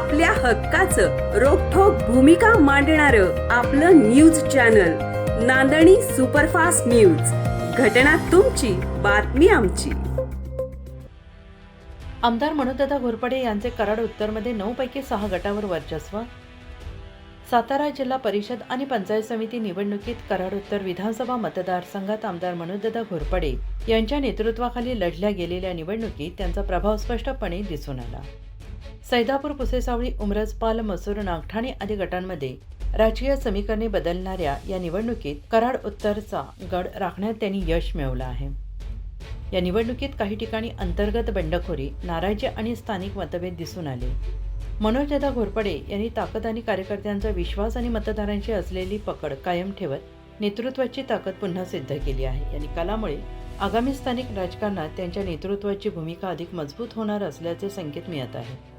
आपल्या हक्काचं रोखोक भूमिका मांडणार आपलं news channel Nandani superfast news. घटना तुमची बातमी आमची. आमदार मनोदादा घोरपडे यांचे कराड उत्तरमध्ये नऊ पैकी सहा गटावर वर्चस्व. सातारा जिल्हा परिषद आणि पंचायत समिती निवडणुकीत कराड उत्तर विधानसभा मतदारसंघात आमदार मनोजदादा घोरपडे यांच्या नेतृत्वाखाली लढल्या गेलेल्या निवडणुकीत त्यांचा प्रभाव स्पष्टपणे दिसून आला. सैदापूर पुसेसावळी उमरजपाल मसूर नागठाणे आदी गटांमध्ये राजकीय समीकरणे बदलणाऱ्या या निवडणुकीत कराड उत्तरचा गड राखण्यात त्यांनी यश मिळवलं आहे. या निवडणुकीत काही ठिकाणी अंतर्गत बंडखोरी नाराजी आणि स्थानिक मतभेद दिसून आले. मनोजदादा घोरपडे यांनी ताकद आणि कार्यकर्त्यांचा विश्वास आणि मतदारांची असलेली पकड कायम ठेवत नेतृत्वाची ताकद पुन्हा सिद्ध केली आहे. या निकालामुळे आगामी स्थानिक राजकारणात त्यांच्या नेतृत्वाची भूमिका अधिक मजबूत होणार असल्याचे संकेत मिळत आहेत